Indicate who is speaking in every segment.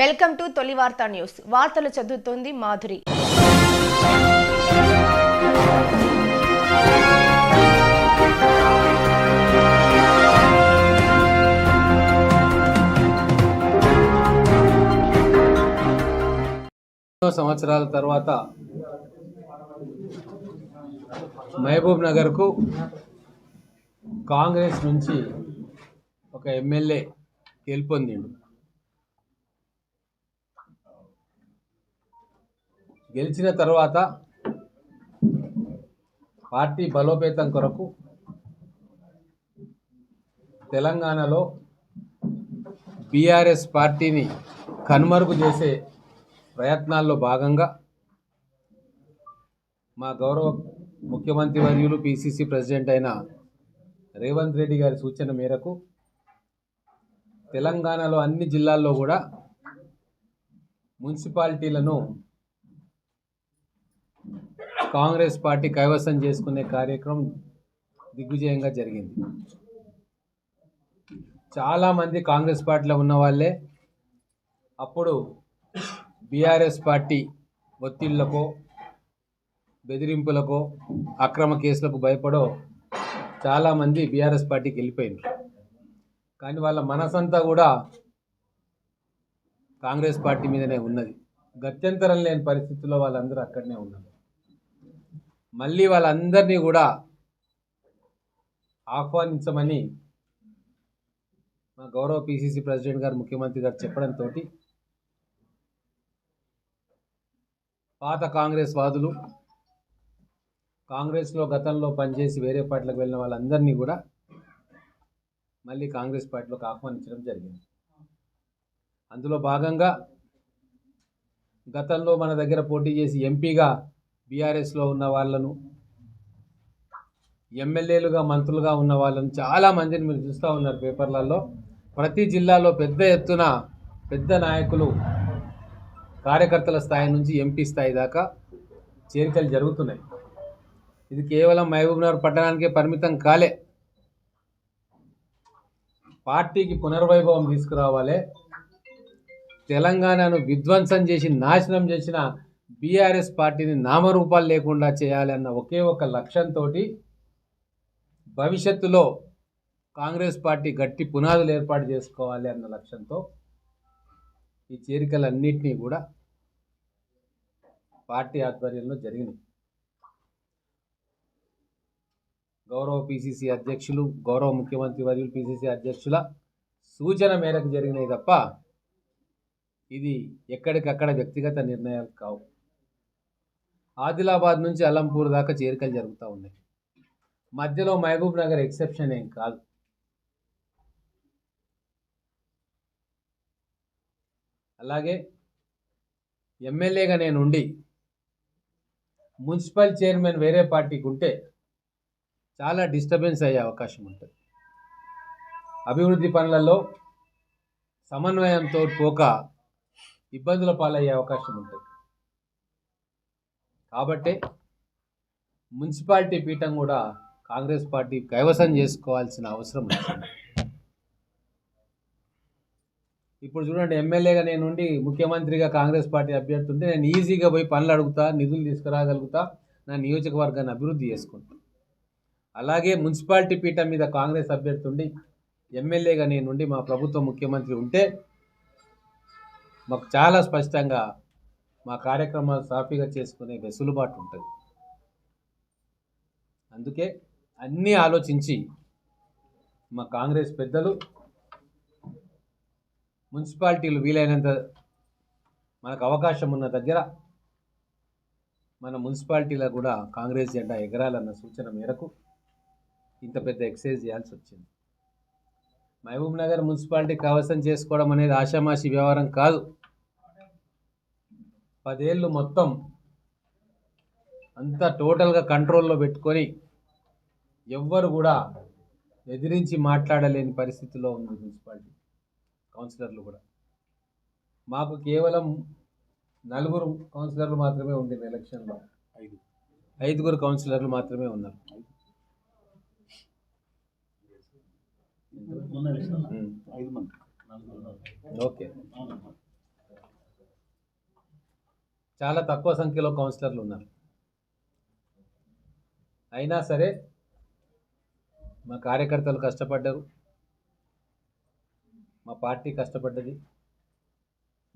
Speaker 1: Welcome to తొలి వార్తా news. వార్తలు చదువుతోంది మాధురి.
Speaker 2: సంవత్సరాల తర్వాత మహబూబ్ నగర్కు కాంగ్రెస్ నుంచి ఒక ఎమ్మెల్యే గెలుపొందిండు. గెలిచిన తర్వాత పార్టీ బలోపేతం కొరకు తెలంగాణలో బీఆర్ఎస్ పార్టీని కనుమరుగు చేసే ప్రయత్నాల్లో భాగంగా మా గౌరవ ముఖ్యమంత్రి వర్యులు పిసిసి ప్రెసిడెంట్ అయిన రేవంత్ రెడ్డి గారి సూచన మేరకు తెలంగాణలో అన్ని జిల్లాల్లో కూడా మున్సిపాలిటీలను కాంగ్రెస్ పార్టీ కైవసం చేసుకునే కార్యక్రమం దిగ్విజయంగా జరిగింది. చాలామంది కాంగ్రెస్ పార్టీలో ఉన్న వాళ్ళే అప్పుడు బీఆర్ఎస్ పార్టీ ఒత్తిళ్ళకో బెదిరింపులకో అక్రమ కేసులకు భయపడో చాలామంది బీఆర్ఎస్ పార్టీకి వెళ్ళిపోయింది కానీ వాళ్ళ మనసంతా కూడా కాంగ్రెస్ పార్టీ మీదనే ఉన్నది. గత్యంతరం లేని పరిస్థితుల్లో వాళ్ళందరూ అక్కడనే ఉన్నారు. మళ్ళీ వాళ్ళందరినీ కూడా ఆహ్వానించమని మా గౌరవ పిసిసి ప్రెసిడెంట్ గారు ముఖ్యమంత్రి గారు చెప్పడంతో పాత కాంగ్రెస్ వాదులు కాంగ్రెస్లో గతంలో పనిచేసి వేరే పార్టీలకు వెళ్ళిన వాళ్ళందరినీ కూడా మళ్ళీ కాంగ్రెస్ పార్టీలోకి ఆహ్వానించడం జరిగింది. అందులో భాగంగా గతంలో మన దగ్గర పోటీ చేసి ఎంపీగా బీఆర్ఎస్లో ఉన్న వాళ్ళను ఎమ్మెల్యేలుగా మంత్రులుగా ఉన్న వాళ్ళను చాలా మందిని మీరు చూస్తూ ఉన్నారు పేపర్లలో. ప్రతి జిల్లాలో పెద్ద ఎత్తున పెద్ద నాయకులు కార్యకర్తల స్థాయి నుంచి ఎంపీ స్థాయి దాకా చేరికలు జరుగుతున్నాయి. ఇది కేవలం మహబూబ్నగర్ పట్టణానికే పరిమితం కాలే. పార్టీకి పునర్వైభవం తీసుకురావాలి. తెలంగాణను విధ్వంసం చేసి నాశనం చేసిన బీఆర్ఎస్ పార్టీని నామరూపాలు లేకుండా చేయాలన్న ఒకే ఒక లక్ష్యంతో భవిష్యత్తులో కాంగ్రెస్ పార్టీ గట్టి పునాదులు ఏర్పాటు చేసుకోవాలి అన్న లక్ష్యంతో ఈ చేరికలన్నింటినీ కూడా పార్టీ ఆధ్వర్యంలో జరిగినాయి. గౌరవ పిసిసి అధ్యక్షులు గౌరవ ముఖ్యమంత్రి వర్యులు పిసిసి అధ్యక్షుల సూచన మేరకు జరిగినాయి తప్ప ఇది ఎక్కడికక్కడ వ్యక్తిగత నిర్ణయాలు కావు. ఆదిలాబాద్ నుంచి అలంపూర్ దాకా చేరికలు జరుగుతూ ఉన్నాయి. మధ్యలో మహబూబ్ నగర్ ఎక్సెప్షన్ ఏం కాదు. అలాగే ఎమ్మెల్యేగా నేను ఉండి మున్సిపల్ చైర్మన్ వేరే పార్టీకి ఉంటే చాలా డిస్టర్బెన్స్ అయ్యే అవకాశం ఉంటుంది. అభివృద్ధి పనులలో సమన్వయంతో పోక ఇబ్బందుల పాలయ్యే అవకాశం ఉంటుంది. కాబట్టి మున్సిపాలిటీ పీఠం కూడా కాంగ్రెస్ పార్టీ కైవసం చేసుకోవాల్సిన అవసరం ఇప్పుడు చూడండి ఎమ్మెల్యేగా నేను ఉండి ముఖ్యమంత్రిగా కాంగ్రెస్ పార్టీ అభ్యర్థి ఉంటే నేను ఈజీగా పోయి పనులు అడుగుతా నిధులు తీసుకురాగలుగుతా నా నియోజకవర్గాన్ని అభివృద్ధి చేసుకుంటా. అలాగే మున్సిపాలిటీ పీఠం మీద కాంగ్రెస్ అభ్యర్థి ఉండి ఎమ్మెల్యేగా నేనుండి మా ప్రభుత్వ ముఖ్యమంత్రి ఉంటే మాకు చాలా స్పష్టంగా మా కార్యక్రమాలు సాఫీగా చేసుకునే వెసులుబాటు ఉంటుంది. అందుకే అన్నీ ఆలోచించి మా కాంగ్రెస్ పెద్దలు మున్సిపాలిటీలు వీలైనంత మనకు అవకాశం ఉన్న దగ్గర మన మున్సిపాలిటీలో కూడా కాంగ్రెస్ జెండా ఎగరాలన్న సూచన మేరకు ఇంత పెద్ద ఎక్సైజ్ చేయాల్సి వచ్చింది. మహబూబ్ నగర్ మున్సిపాలిటీ కవసం చేసుకోవడం అనేది ఆషామాషి వ్యవహారం కాదు. పదేళ్ళు మొత్తం అంతా టోటల్గా కంట్రోల్లో పెట్టుకొని ఎవ్వరు కూడా ఎదిరించి మాట్లాడలేని పరిస్థితిలో ఉంది మున్సిపాలిటీ కౌన్సిలర్లు కూడా. మాకు కేవలం నలుగురు కౌన్సిలర్లు మాత్రమే ఉండేది ఎలక్షన్లో. ఐదు. ఐదుగురు కౌన్సిలర్లు మాత్రమే ఉన్నారు. ఓకే. చాలా తక్కువ సంఖ్యలో కౌన్సిలర్లు ఉన్నారు. అయినా సరే మా కార్యకర్తలు కష్టపడ్డారు. మా పార్టీ కష్టపడ్డది.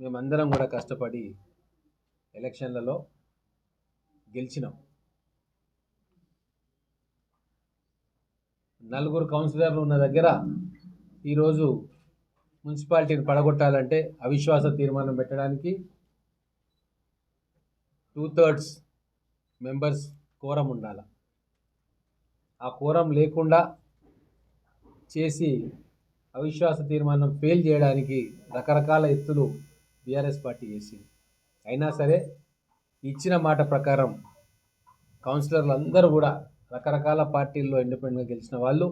Speaker 2: మేమందరం కూడా కష్టపడి ఎలక్షన్లలో గెలిచినాం. నలుగురు కౌన్సిలర్లు ఉన్న దగ్గర ఈరోజు మున్సిపాలిటీని పడగొట్టాలంటే అవిశ్వాస తీర్మానం పెట్టడానికి టూ థర్డ్స్ మెంబర్స్ కోరం ఉండాలి? ఆ కోరం లేకుండా చేసి అవిశ్వాస తీర్మానం ఫెయిల్ చేయడానికి రకరకాల ఎత్తులు బీఆర్ఎస్ పార్టీ చేసింది అయినా సరే ఇచ్చిన మాట ప్రకారం కౌన్సిలర్లు అందరూ కూడా రకరకాల పార్టీల్లో ఇండిపెండెంట్గా గెలిచిన వాళ్ళు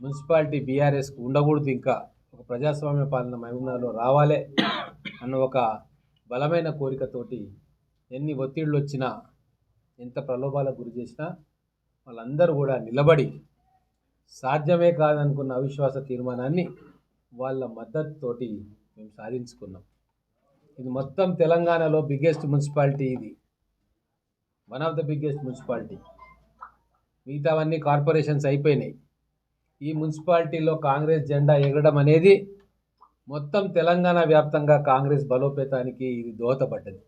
Speaker 2: మున్సిపాలిటీ బీఆర్ఎస్కు ఉండకూడదు ఇంకా ఒక ప్రజాస్వామ్య పాలన మహిమలో రావాలి అన్న ఒక బలమైన కోరికతోటి ఎన్ని ఒత్తిళ్ళు వచ్చినా ఎంత ప్రలోభాలకు గురి చేసినా వాళ్ళందరూ కూడా నిలబడి సాధ్యమే కాదనుకున్న అవిశ్వాస తీర్మానాన్ని వాళ్ళ మద్దతుతోటి మేము సాధించుకున్నాం. ఇది మొత్తం తెలంగాణలో బిగ్గెస్ట్ మున్సిపాలిటీ ఇది. One of the biggest municipality. మిగతావన్నీ కార్పొరేషన్స్ అయిపోయినాయి. ఈ మున్సిపాలిటీలో కాంగ్రెస్ జెండా ఎగరడం అనేది మొత్తం తెలంగాణ వ్యాప్తంగా కాంగ్రెస్ బలోపేతానికి ఇది దోహదపడ్డది.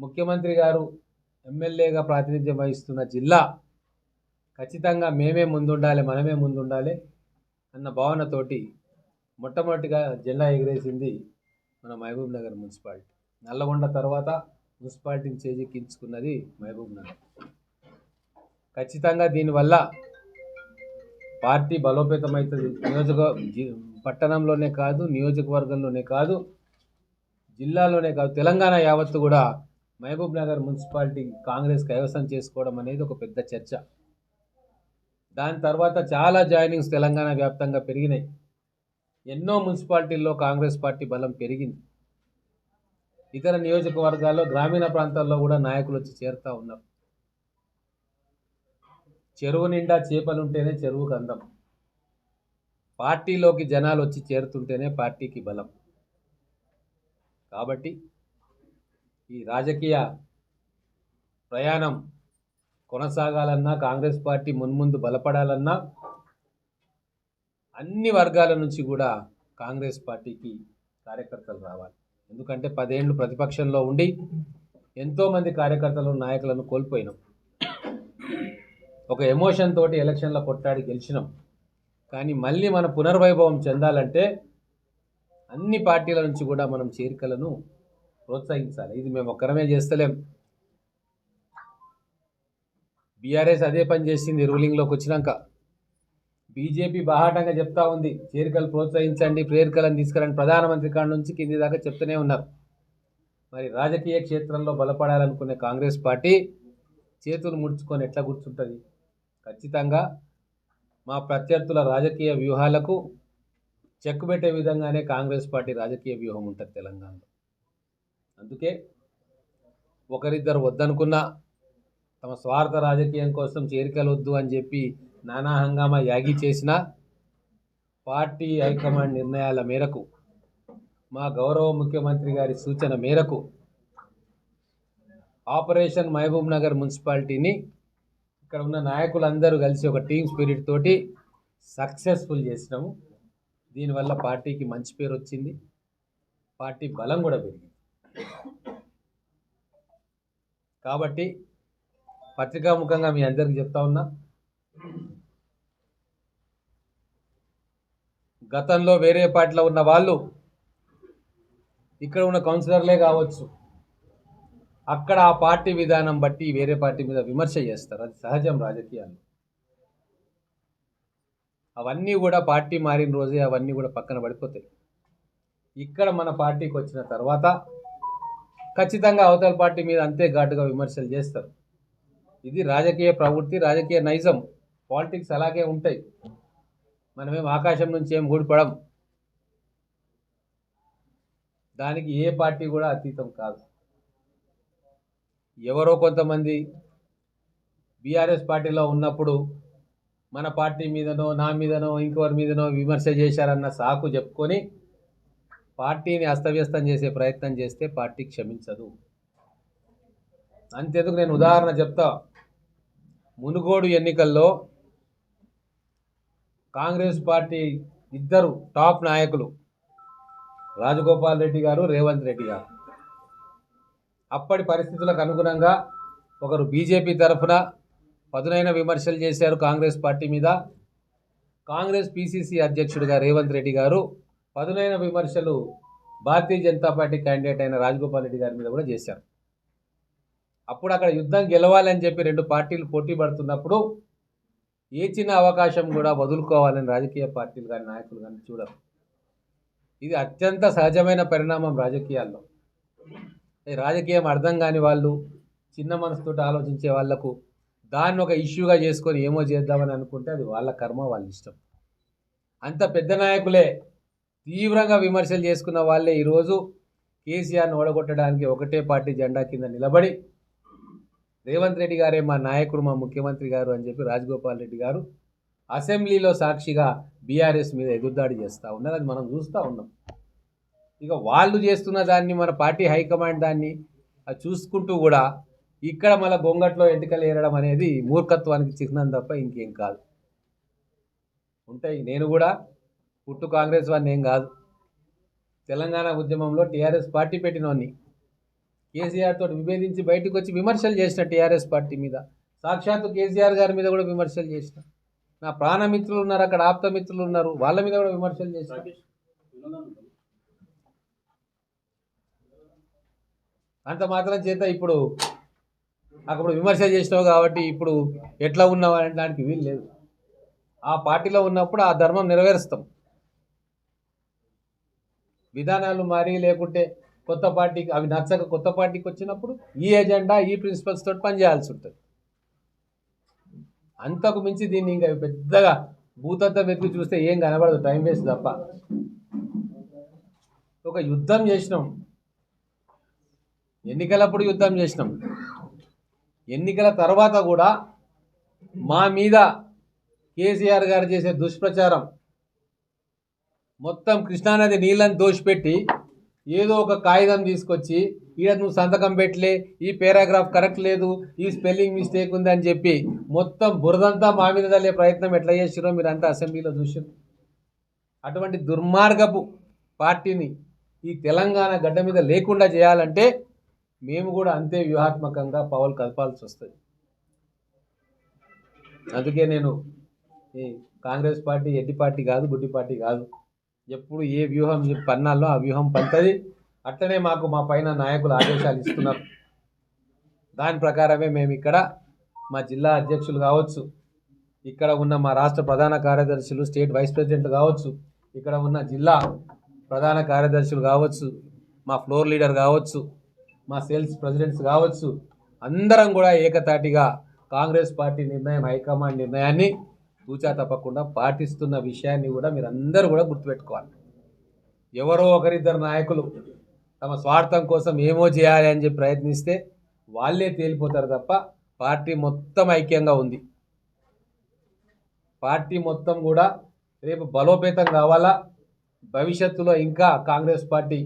Speaker 2: ముఖ్యమంత్రి గారు ఎమ్మెల్యేగా ప్రాతినిధ్యం వహిస్తున్న జిల్లా ఖచ్చితంగా మేమే ముందుండాలి మనమే ముందుండాలి అన్న భావనతోటి మొట్టమొదటిగా జెండా ఎగిరేసింది మన మహబూబ్ నగర్ మున్సిపాలిటీ. నల్లగొండ తర్వాత మున్సిపాలిటీని చేజిక్కించుకున్నది మహబూబ్ నగర్. ఖచ్చితంగా దీనివల్ల పార్టీ బలోపేతమవుతుంది నియోజక జి- పట్టణంలోనే కాదు నియోజకవర్గంలోనే కాదు జిల్లాలోనే కాదు తెలంగాణ యావత్తు కూడా మహబూబ్ నగర్ మున్సిపాలిటీ కాంగ్రెస్ కైవసం చేసుకోవడం అనేది ఒక పెద్ద చర్చ. దాని తర్వాత చాలా జాయినింగ్స్ తెలంగాణ వ్యాప్తంగా పెరిగినాయి. ఎన్నో మున్సిపాలిటీల్లో కాంగ్రెస్ పార్టీ బలం పెరిగింది. ఇతర నియోజకవర్గాల్లో గ్రామీణ ప్రాంతాల్లో కూడా నాయకులు వచ్చి చేరుతూ ఉన్నారు. చెరువు నిండా చేపలుంటేనే చెరువుకు అందం. పార్టీలోకి జనాలు వచ్చి చేరుతుంటేనే పార్టీకి బలం. కాబట్టి ఈ రాజకీయ ప్రయాణం కొనసాగాలన్నా కాంగ్రెస్ పార్టీ మున్ముందు బలపడాలన్నా అన్ని వర్గాల నుంచి కూడా కాంగ్రెస్ పార్టీకి కార్యకర్తలు రావాలి. ఎందుకంటే పదేళ్ళు ప్రతిపక్షంలో ఉండి ఎంతోమంది కార్యకర్తలు నాయకులను కోల్పోయినాం. ఒక ఎమోషన్ తోటి ఎలక్షన్లో కొట్టాడి గెలిచినాం. కానీ మళ్ళీ మన పునర్వైభవం చెందాలంటే అన్ని పార్టీల నుంచి కూడా మనం చేరికలను ప్రోత్సహించాలి. ఇది మేము ఒక్కరమే చేస్తలేం. బీఆర్ఎస్ అదే పని చేసింది రూలింగ్లోకి వచ్చినాక. బీజేపీ బాహాటంగా చెప్తా ఉంది చేరికలు ప్రోత్సహించండి ప్రేరికలను తీసుకురండి ప్రధానమంత్రి కాడ నుంచి కింది దాకా చెప్తూనే ఉన్నారు. మరి రాజకీయ క్షేత్రంలో బలపడాలనుకునే కాంగ్రెస్ పార్టీ చేతులు ముడుచుకొని ఎట్లా కూర్చుంటుంది? ఖచ్చితంగా మా ప్రత్యర్థుల రాజకీయ వ్యూహాలకు చెక్ పెట్టే విధంగానే కాంగ్రెస్ పార్టీ రాజకీయ వ్యూహం ఉంటుంది తెలంగాణలో. అందుకే ఒకరిద్దరు వద్దనుకున్నా తమ స్వార్థ రాజకీయం కోసం చేరికలు వద్దు అని చెప్పి నానా హంగామా యాగి చేసిన పార్టీ హైకమాండ్ నిర్ణయాల మేరకు మా గౌరవ ముఖ్యమంత్రి గారి సూచన మేరకు ఆపరేషన్ మహబూబ్ నగర్ మున్సిపాలిటీని ఇక్కడ ఉన్న నాయకులందరూ కలిసి ఒక టీమ్ స్పిరిట్ తోటి సక్సెస్ఫుల్ చేసినాము. దీనివల్ల పార్టీకి మంచి పేరు వచ్చింది పార్టీ బలం కూడా పెరిగింది. కాబట్టి పత్రికాముఖంగా మీ అందరికీ చెప్తా ఉన్నా గతంలో వేరే పార్టీలో ఉన్న వాళ్ళు ఇక్కడ ఉన్న కౌన్సిలర్లే కావచ్చు అక్కడ ఆ పార్టీ విధానం బట్టి వేరే పార్టీ మీద విమర్శ చేస్తారు. అది సహజం రాజకీయాలు అవన్నీ కూడా పార్టీ మారిన రోజే అవన్నీ కూడా పక్కన పడిపోతాయి. ఇక్కడ మన పార్టీకి వచ్చిన తర్వాత ఖచ్చితంగా అవతల పార్టీ మీద అంతే ఘాటుగా విమర్శలు చేస్తారు. ఇది రాజకీయ ప్రవృత్తి రాజకీయ నైజం. పాలిటిక్స్ అలాగే ఉంటాయి. మనమేం ఆకాశం నుంచి ఏం ఊడిపడం దానికి ఏ పార్టీ కూడా అతీతం కాదు. ఎవరో కొంతమంది బీఆర్ఎస్ పార్టీలో ఉన్నప్పుడు మన పార్టీ మీదనో నా మీదనో ఇంకొకరి మీదనో విమర్శ చేశారన్న సాకు చెప్పుకొని పార్టీని అస్తవ్యస్తం చేసే ప్రయత్నం చేస్తే పార్టీ క్షమించదు. అంతేందుకు నేను ఉదాహరణ చెప్తా. మునుగోడు ఎన్నికల్లో కాంగ్రెస్ పార్టీ ఇద్దరు టాప్ నాయకులు రాజగోపాల్ రెడ్డి గారు రేవంత్ రెడ్డి గారు. అప్పటి పరిస్థితులకు అనుగుణంగా ఒకరు బీజేపీ తరఫున పదునైన విమర్శలు చేశారు కాంగ్రెస్ పార్టీ మీద. కాంగ్రెస్ పిసిసి అధ్యక్షుడిగా రేవంత్ రెడ్డి గారు పదులైన విమర్శలు భారతీయ జనతా పార్టీ క్యాండిడేట్ అయిన రాజగోపాల్ రెడ్డి గారి మీద కూడా చేశారు. అప్పుడు అక్కడ యుద్ధం గెలవాలని చెప్పి రెండు పార్టీలు పోటీ పడుతున్నప్పుడు ఏ చిన్న అవకాశం కూడా వదులుకోవాలని రాజకీయ పార్టీలు కానీ నాయకులు కానీ చూడరు. ఇది అత్యంత సహజమైన పరిణామం రాజకీయాల్లో. రాజకీయం అర్థం కాని వాళ్ళు చిన్న మనసుతో ఆలోచించే వాళ్ళకు దాన్ని ఒక ఇష్యూగా చేసుకొని ఏమో చేద్దామని అనుకుంటే అది వాళ్ళ కర్మ వాళ్ళ ఇష్టం. అంత పెద్ద నాయకులే తీవ్రంగా విమర్శలు చేసుకున్న వాళ్ళే ఈరోజు కేసీఆర్ను ఓడగొట్టడానికి ఒకటే పార్టీ జెండా కింద నిలబడి రేవంత్ రెడ్డి గారే మా నాయకుడు మా ముఖ్యమంత్రి గారు అని చెప్పి రాజగోపాల్ రెడ్డి గారు అసెంబ్లీలో సాక్షిగా బీఆర్ఎస్ మీద ఎదురుదాడి చేస్తూ ఉన్నారు. అది మనం చూస్తూ ఉన్నాం. ఇక వాళ్ళు చేస్తున్న దాన్ని మన పార్టీ హైకమాండ్ దాన్ని అది చూసుకుంటూ కూడా ఇక్కడ మళ్ళీ గొంగట్లో ఎంటికలు ఏరడం అనేది మూర్ఖత్వానికి చిహ్నం తప్ప ఇంకేం కాదు. ఉంటాయి. నేను కూడా పుట్టు కాంగ్రెస్ వాడిని ఏం కాదు. తెలంగాణ ఉద్యమంలో టీఆర్ఎస్ పార్టీ పెట్టినోన్ని. కేసీఆర్ తోటి విభేదించి బయటకు వచ్చి విమర్శలు చేసిన టీఆర్ఎస్ పార్టీ మీద. సాక్షాత్తు కేసీఆర్ గారి మీద కూడా విమర్శలు చేసిన. నా ప్రాణమిత్రులు ఉన్నారు అక్కడ ఆప్త మిత్రులు ఉన్నారు వాళ్ళ మీద కూడా విమర్శలు చేసిన. అంత మాత్రం చేత ఇప్పుడు అప్పుడు విమర్శ చేసినావు కాబట్టి ఇప్పుడు ఎట్లా ఉన్నావు అనడానికి వీలు లేదు. ఆ పార్టీలో ఉన్నప్పుడు ఆ ధర్మం నెరవేరుస్తాం. విధానాలు మారి లేకుంటే కొత్త పార్టీకి అవి నచ్చక కొత్త పార్టీకి వచ్చినప్పుడు ఈ ఎజెండా ఈ ప్రిన్సిపల్స్ తోటి పనిచేయాల్సి ఉంటుంది. అంతకు మించి దీన్ని ఇంకా పెద్దగా భూతత్వ వెతికి చూస్తే ఏం కనబడదు టైం వేస్ట్ తప్ప. ఒక యుద్ధం చేసినాం. ఎన్నికలప్పుడు యుద్ధం చేసినాం. ఎన్నికల తర్వాత కూడా మా మీద కేసీఆర్ గారు చేసే దుష్ప్రచారం మొత్తం కృష్ణానది నీళ్ళని దోషిపెట్టి ఏదో ఒక కాగితం తీసుకొచ్చి ఈడ నువ్వు సంతకం పెట్టలే ఈ పారాగ్రాఫ్ కరెక్ట్ లేదు ఈ స్పెల్లింగ్ మిస్టేక్ ఉంది అని చెప్పి మొత్తం బురదంతా మా మీద తల్లే ప్రయత్నం ఎట్లా చేసిరో మీరంతా అసెంబ్లీలో చూసారు అటువంటి దుర్మార్గపు పార్టీని ఈ తెలంగాణ గడ్డ మీద లేకుండా చేయాలంటే మేము కూడా అంతే వ్యూహాత్మకంగా పవల్ కలపాల్సి వస్తుంది. అందుకే నేను ఈ కాంగ్రెస్ పార్టీ ఎడ్డి పార్టీ కాదు గుడ్డి పార్టీ కాదు. ఎప్పుడు ఏ వ్యూహం పన్నాలో ఆ వ్యూహం పంతది. అట్లనే మాకు మా పైన నాయకులు ఆదేశాలు ఇస్తున్నారు. దాని ప్రకారమే మేము ఇక్కడ మా జిల్లా అధ్యక్షులు కావచ్చు ఇక్కడ ఉన్న మా రాష్ట్ర ప్రధాన కార్యదర్శులు స్టేట్ వైస్ ప్రెసిడెంట్లు కావచ్చు ఇక్కడ ఉన్న జిల్లా ప్రధాన కార్యదర్శులు కావచ్చు మా ఫ్లోర్ లీడర్ కావచ్చు మా సేల్స్ ప్రెసిడెంట్స్ కావచ్చు అందరం కూడా ఏకతాటిగా కాంగ్రెస్ పార్టీ నిర్ణయం హైకమాండ్ నిర్ణయాన్ని తూచా తప్పకుండా పాటిస్తున్న విషయాన్ని కూడా మీరు అందరూ కూడా గుర్తుపెట్టుకోవాలి. ఎవరో ఒకరిద్దరు నాయకులు తమ స్వార్థం కోసం ఏమో చేయాలి అని చెప్పి ప్రయత్నిస్తే వాళ్ళే తేలిపోతారు తప్ప పార్టీ మొత్తం ఐక్యంగా ఉంది. పార్టీ మొత్తం కూడా రేపు బలోపేతం కావాలా? భవిష్యత్తులో ఇంకా కాంగ్రెస్ పార్టీ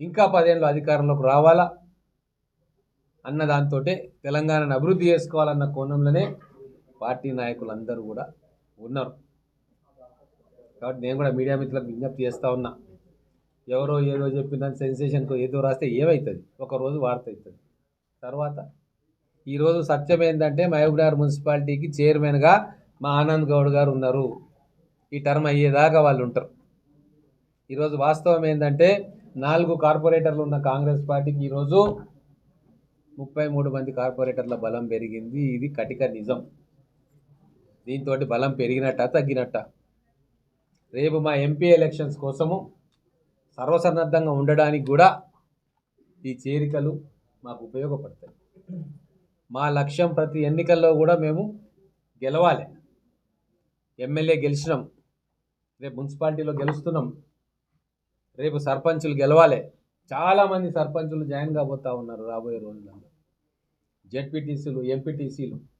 Speaker 2: ఇంకా పదేళ్ళు అధికారంలోకి రావాలా? అన్న దాంతో తెలంగాణను అభివృద్ధి చేసుకోవాలన్న కోణంలోనే పార్టీ నాయకులందరూ కూడా ఉన్నారు. కాబట్టి నేను కూడా మీడియా మిత్రులకు విజ్ఞప్తి చేస్తూ ఉన్నా. ఎవరో ఏదో చెప్పిన సెన్సేషన్కు ఏదో రాస్తే ఏమవుతుంది ఒక రోజు వార్త అవుతుంది తర్వాత ఈరోజు సత్యం ఏంటంటే మహబూబ్నగర్ మున్సిపాలిటీకి చైర్మన్గా మా ఆనంద్ గౌడ్ గారు ఉన్నారు. ఈ టర్మ్ అయ్యేదాకా వాళ్ళు ఉంటారు. ఈరోజు వాస్తవం ఏంటంటే నాలుగు కార్పొరేటర్లు ఉన్న కాంగ్రెస్ పార్టీకి ఈరోజు ముప్పై మూడు మంది కార్పొరేటర్ల బలం పెరిగింది. ఇది కటిక నిజం. దీంతో బలం పెరిగినట్ట తగ్గినట్ట? రేపు మా ఎంపీ ఎలక్షన్స్ కోసము సర్వసన్నద్ధంగా ఉండడానికి కూడా ఈ చేరికలు మాకు ఉపయోగపడతాయి. మా లక్ష్యం ప్రతి ఎన్నికల్లో కూడా మేము గెలవాలి. ఎమ్మెల్యే గెలిచినాం. రేపు మున్సిపాలిటీలో గెలుస్తున్నాం. రేపు సర్పంచులు గెలవాలి. చాలామంది సర్పంచులు జాయిన్ కాబోతూ ఉన్నారు రాబోయే రోజుల్లో. జెడ్పీటీసీలు ఎంపీటీసీలు.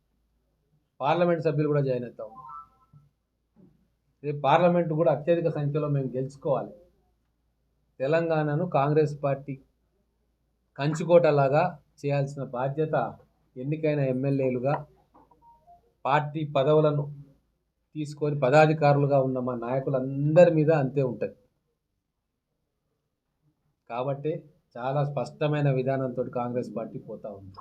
Speaker 2: పార్లమెంట్ సభ్యులు కూడా జాయిన్ అవుతా. ఉన్నారు రేపు పార్లమెంట్ కూడా అత్యధిక సంఖ్యలో మేము గెలుచుకోవాలి. తెలంగాణను కాంగ్రెస్ పార్టీ కంచుకోటలాగా చేయాల్సిన బాధ్యత ఎన్నికైన ఎమ్మెల్యేలుగా పార్టీ పదవులను తీసుకొని పదాధికారులుగా ఉన్న మా నాయకులందరి మీద అంతే ఉంటుంది. కాబట్టి చాలా స్పష్టమైన విధానంతో కాంగ్రెస్ పార్టీ పోతూ ఉంది.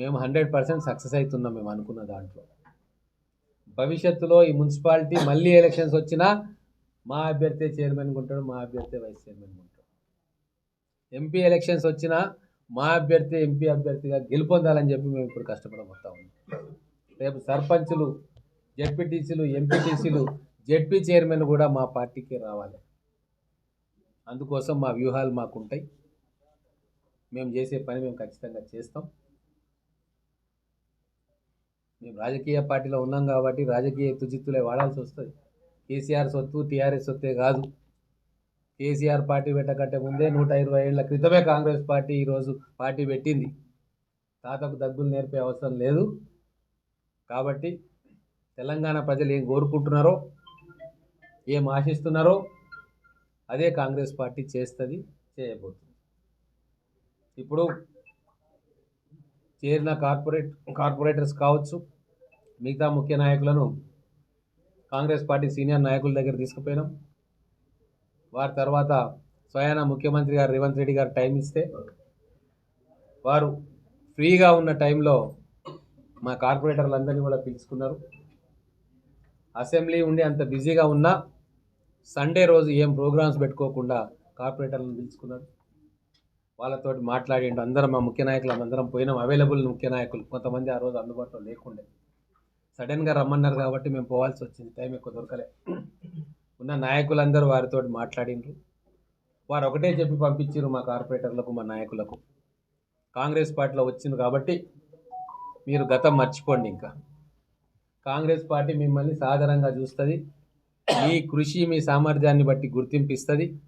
Speaker 2: మేము హండ్రెడ్ పర్సెంట్ సక్సెస్ అవుతున్నాం మేము అనుకున్న దాంట్లో. భవిష్యత్తులో ఈ మున్సిపాలిటీ మళ్ళీ ఎలక్షన్స్ వచ్చినా మా అభ్యర్థి చైర్మన్ ఉంటాడు మా అభ్యర్థి వైస్ చైర్మన్ ఉంటాడు. ఎంపీ ఎలక్షన్స్ వచ్చినా మా అభ్యర్థి ఎంపీ అభ్యర్థిగా గెలుపొందాలని చెప్పి మేము ఇప్పుడు కష్టపడబోతా ఉన్నాం. రేపు సర్పంచులు జెడ్పీటీసీలు ఎంపీటీసీలు జెడ్పీ చైర్మన్ కూడా మా పార్టీకి రావాలి. అందుకోసం మా వ్యూహాలు మాకుంటాయి. మేము చేసే పని మేము ఖచ్చితంగా చేస్తాం. మేము రాజకీయ పార్టీలో ఉన్నాం కాబట్టి రాజకీయ తుచిత్తులే వాడాల్సి వస్తుంది. కేసీఆర్ సొత్తు టీఆర్ఎస్ సొత్తే కాదు. కేసీఆర్ పార్టీ పెట్టకంటే ముందే నూట ఇరవై ఏళ్ళ క్రితమే కాంగ్రెస్ పార్టీ ఈరోజు పార్టీ పెట్టింది. తాతకు దగ్గులు నేర్పే అవసరం లేదు. కాబట్టి తెలంగాణ ప్రజలు ఏం కోరుకుంటున్నారో ఏం ఆశిస్తున్నారో అదే కాంగ్రెస్ పార్టీ చేస్తుంది చేయబోతుంది. ఇప్పుడు చేరిన కార్పొరేట్ కార్పొరేటర్స్ కావచ్చు మిగతా ముఖ్య నాయకులను కాంగ్రెస్ పార్టీ సీనియర్ నాయకుల దగ్గర తీసుకుపోయినాం. వారి తర్వాత స్వయాన ముఖ్యమంత్రి గారు రేవంత్ రెడ్డి గారు టైం ఇస్తే వారు ఫ్రీగా ఉన్న టైంలో మా కార్పొరేటర్లందరినీ కూడా పిలుచుకున్నారు. అసెంబ్లీ ఉండి అంత బిజీగా ఉన్నా సండే రోజు ఏం ప్రోగ్రామ్స్ పెట్టుకోకుండా కార్పొరేటర్లను పిలుచుకున్నారు. వాళ్ళతోటి మాట్లాడి అందరం మా ముఖ్య నాయకులు అందరం పోయినాం. అవైలబుల్ ముఖ్య నాయకులు కొంతమంది ఆ రోజు అందుబాటులో లేకుండే. సడన్గా రమ్మన్నారు కాబట్టి మేము పోవాల్సి వచ్చింది. టైం ఎక్కువ దొరకలే. ఉన్న నాయకులందరూ వారితో మాట్లాడిండ్రు. వారు ఒకటే చెప్పి పంపించారు మా కార్పొరేటర్లకు మా నాయకులకు. కాంగ్రెస్ పార్టీలో వచ్చింది కాబట్టి మీరు గతం మర్చిపోండి ఇంకా. కాంగ్రెస్ పార్టీ మిమ్మల్ని సాధారణంగా చూస్తుంది. మీ కృషి మీ సామర్థ్యాన్ని బట్టి గుర్తింపిస్తుంది.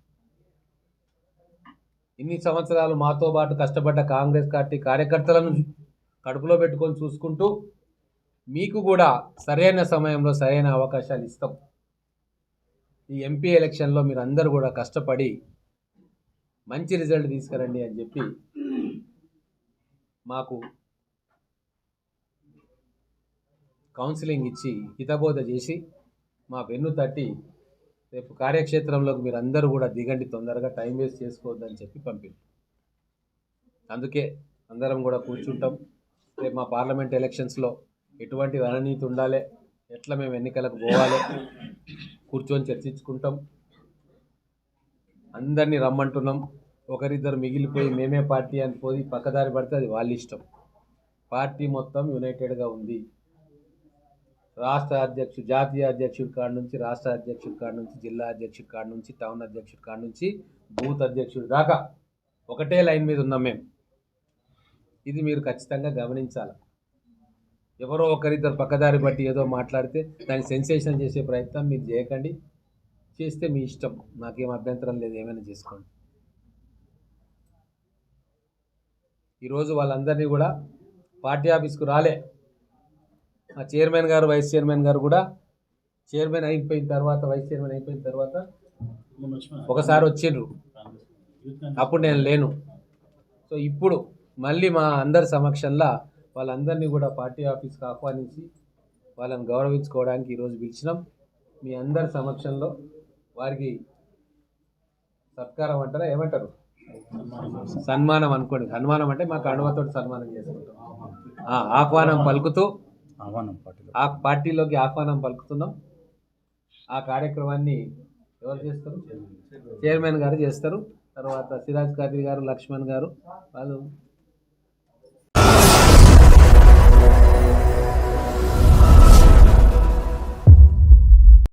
Speaker 2: ఇన్ని సంవత్సరాలు మాతో పాటు కష్టపడ్డ కాంగ్రెస్ పార్టీ కార్యకర్తలను కడుపులో పెట్టుకొని చూసుకుంటూ మీకు కూడా సరైన సమయంలో సరైన అవకాశాలు ఇస్తాం. ఈ ఎంపీ ఎలక్షన్లో మీరు అందరూ కూడా కష్టపడి మంచి రిజల్ట్ తీసుకురండి అని చెప్పి మాకు కౌన్సిలింగ్ ఇచ్చి హితబోధ చేసి మా వెన్ను తట్టి రేపు కార్యక్షేత్రంలోకి మీరు అందరూ కూడా దిగండి తొందరగా టైం వేస్ట్ చేసుకోవద్దని చెప్పి పంపింది అందుకే అందరం కూడా కూర్చుంటాం. రేపు మా పార్లమెంట్ ఎలక్షన్స్లో ఎటువంటి రణనీతి ఉండాలి ఎట్లా మేము ఎన్నికలకు పోవాలి కూర్చొని చర్చించుకుంటాం. అందరినీ రమ్మంటున్నాం. ఒకరిద్దరు మిగిలిపోయి మేమే పార్టీ అని పోయి పక్కదారి పడితే అది వాళ్ళ ఇష్టం. పార్టీ మొత్తం యునైటెడ్గా ఉంది. రాష్ట్ర అధ్యక్షుడు జాతీయ అధ్యక్షుడి కాడ నుంచి రాష్ట్ర అధ్యక్షుడి కాడ నుంచి జిల్లా అధ్యక్షుడి కాడ నుంచి టౌన్ అధ్యక్షుడి కాడ నుంచి బూత్ అధ్యక్షుడి దాకా ఒకటే లైన్ మీద ఉన్నాం మేము. ఇది మీరు ఖచ్చితంగా గమనించాలి. ఎవరో ఒకరిద్దరు పక్కదారి బట్టి ఏదో మాట్లాడితే దాన్ని సెన్సేషన్ చేసే ప్రయత్నం మీరు చేయకండి. చేస్తే మీ ఇష్టం. నాకేం అభ్యంతరం లేదు ఏమైనా చేసుకోండి. ఈరోజు వాళ్ళందరినీ కూడా పార్టీ ఆఫీస్కు రాలే. మా చైర్మన్ గారు వైస్ చైర్మన్ గారు కూడా చైర్మన్ అయిపోయిన తర్వాత వైస్ చైర్మన్ అయిపోయిన తర్వాత ఒకసారి వచ్చిండ్రు. అప్పుడు నేను లేను. సో ఇప్పుడు మళ్ళీ మా అందరి సమక్షంలో వాళ్ళందరినీ కూడా పార్టీ ఆఫీస్కి ఆహ్వానించి వాళ్ళని గౌరవించుకోవడానికి ఈరోజు పిలిచినాం. మీ అందరి సమక్షంలో వారికి సత్కారం అంటారా? ఏమంటారు? సన్మానం అనుకోండి. సన్మానం అంటే మా కండువతో సన్మానం చేసుకుంటాం. ఆహ్వానం పలుకుతూ
Speaker 3: ఆహ్వానం
Speaker 2: ఆ పార్టీలోకి ఆహ్వానం పలుకుతున్నాం. ఆ కార్యక్రమాన్ని ఎవరు చేస్తారు? చైర్మన్ గారు చేస్తారు. తర్వాత సిరాజ్ ఖాదీ గారు లక్ష్మణ్ గారు వాళ్ళు